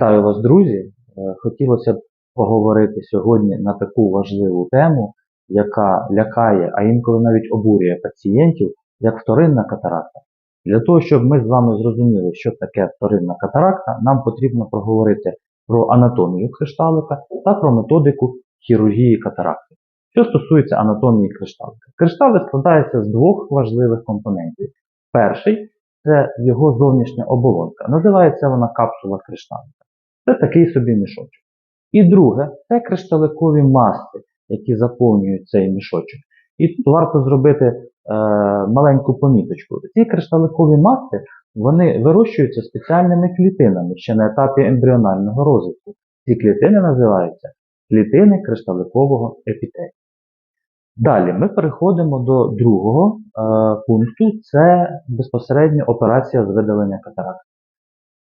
Вітаю вас, друзі! Е, Хотілося б поговорити сьогодні на таку важливу тему, яка лякає, а інколи навіть обурює пацієнтів, як вторинна катаракта. Для того, щоб ми з вами зрозуміли, що таке вторинна катаракта, нам потрібно проговорити про анатомію кришталика та про методику хірургії катаракти. Що стосується анатомії кришталика, кришталик складається з двох важливих компонентів. Перший це його зовнішня оболонка. Називається вона капсула кришталика. Це такий собі мішочок. І друге, це кришталикові маси, які заповнюють цей мішочок. І тут варто зробити е, маленьку поміточку. Ці кришталикові маси вони вирощуються спеціальними клітинами ще на етапі ембріонального розвитку. Ці клітини називаються клітини кришталикового епітелію. Далі ми переходимо до другого е, пункту це безпосередньо операція з видалення катаракти.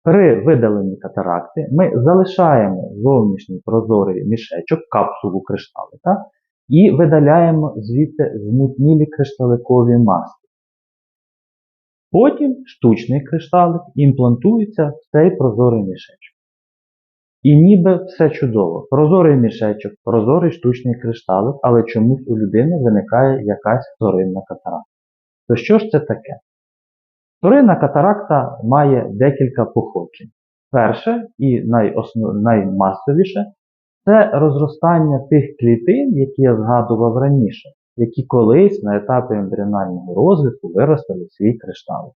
При видаленні катаракти ми залишаємо зовнішній прозорий мішечок, капсулу кришталика, і видаляємо звідти змутнілі кришталикові маси. Потім штучний кришталик імплантується в цей прозорий мішечок. І ніби все чудово. Прозорий мішечок, прозорий штучний кришталик, але чомусь у людини виникає якась вторинна катаракта. То що ж це таке? Вторинна катаракта має декілька походжень. Перше і найоснов... наймасовіше це розростання тих клітин, які я згадував раніше, які колись на етапі ембріонального розвитку виростили свій кришталик.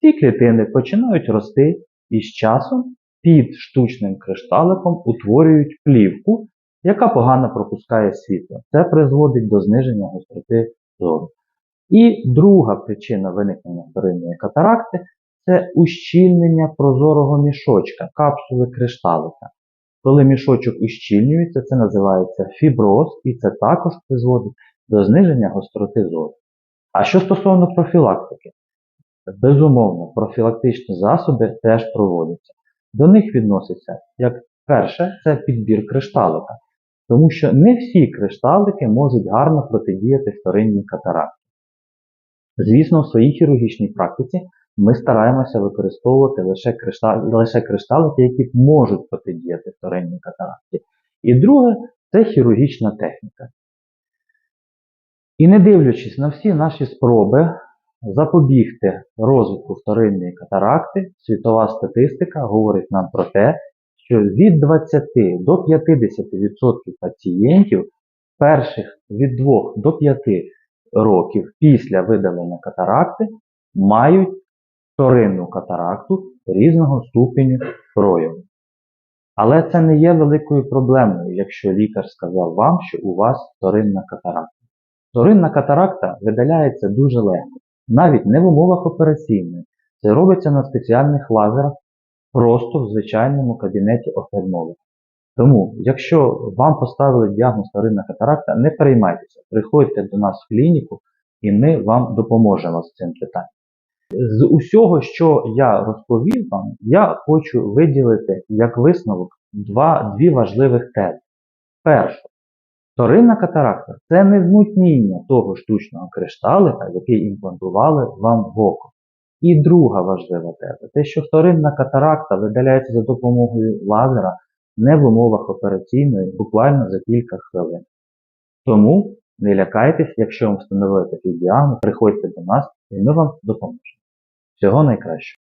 Ці клітини починають рости і з часом під штучним кришталиком утворюють плівку, яка погано пропускає світло. Це призводить до зниження гостроти зору. І друга причина виникнення вторинної катаракти це ущільнення прозорого мішочка, капсули кришталика. Коли мішочок ущільнюється, це називається фіброз, і це також призводить до зниження гостроти зору. А що стосовно профілактики, безумовно, профілактичні засоби теж проводяться. До них відноситься, як перше, це підбір кришталика, тому що не всі кришталики можуть гарно протидіяти вторинній катаракті. Звісно, в своїй хірургічній практиці ми стараємося використовувати лише, криштал... лише кришталики, які можуть протидіяти вторинній катаракті. І друге це хірургічна техніка. І не дивлячись на всі наші спроби запобігти розвитку вторинної катаракти, світова статистика говорить нам про те, що від 20 до 50% пацієнтів перших від 2 до 5 років після видалення катаракти мають вторинну катаракту різного ступеню прояву. Але це не є великою проблемою, якщо лікар сказав вам, що у вас вторинна катаракта. Вторинна катаракта видаляється дуже легко, навіть не в умовах операційної. Це робиться на спеціальних лазерах просто в звичайному кабінеті офтальмолога. Тому, якщо вам поставили діагноз вторинна катаракта, не переймайтеся, приходьте до нас в клініку і ми вам допоможемо з цим питанням. З усього, що я розповів вам, я хочу виділити як висновок два, дві важливих тези. Перше, вторинна катаракта це не змутніння того штучного кришталика, який імплантували вам в око. І друга важлива теза, те, що вторинна катаракта видаляється за допомогою лазера не в умовах операційної, буквально за кілька хвилин. Тому не лякайтесь, якщо вам встановили такий діагноз, приходьте до нас і ми вам допоможемо. Всього найкращого.